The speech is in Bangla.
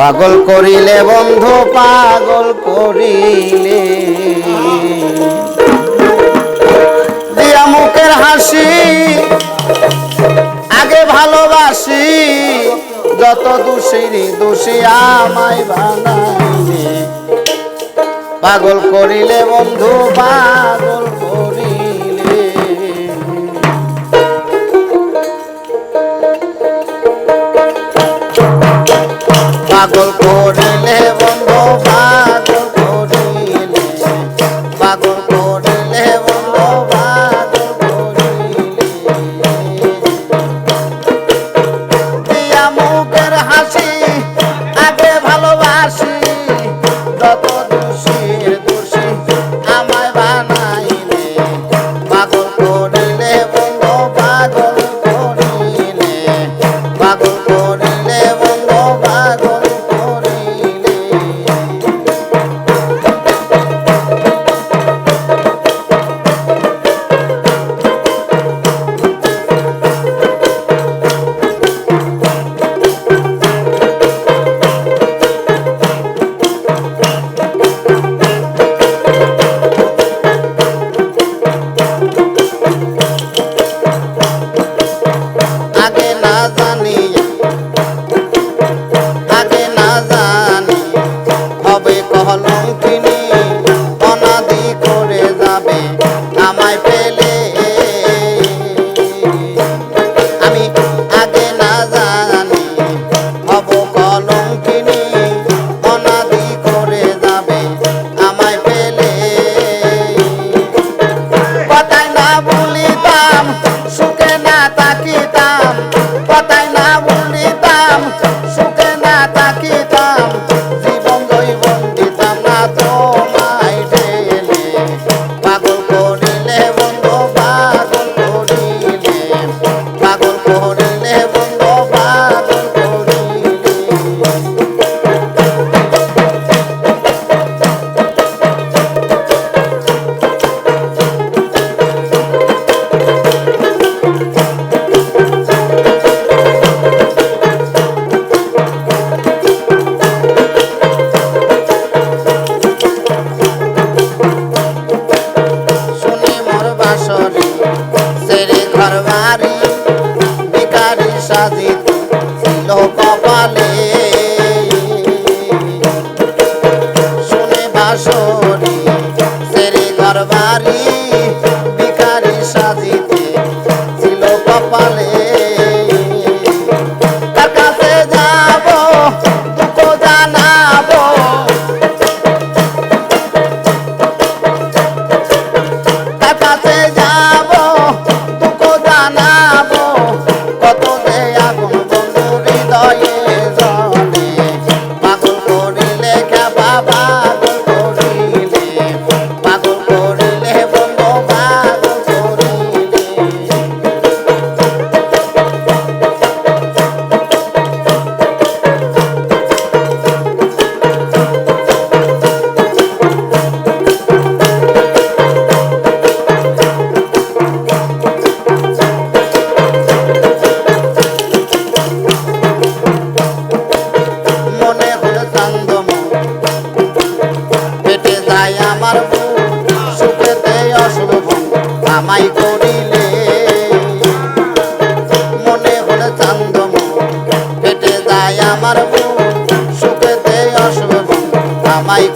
পাগল করিলে বন্ধু, পাগল করিলে। দিয়া মুখের হাসি, আগে ভালোবাসি, যত দোষী দোষী আমায় বানাইলে পাগল করিলে বন্ধু, পাগল পাগল করলে বন্ধু, পাগল করিলে। পাগল করলে বন্ধু, পাগল করিলে। মুখের হাসি, আগে ভালোবাসি, যত pele আসনে আমায় করিলে। মনে হলে চান্দম ফেটে যায় আমার বুক সুখেতে অশুভ আমায়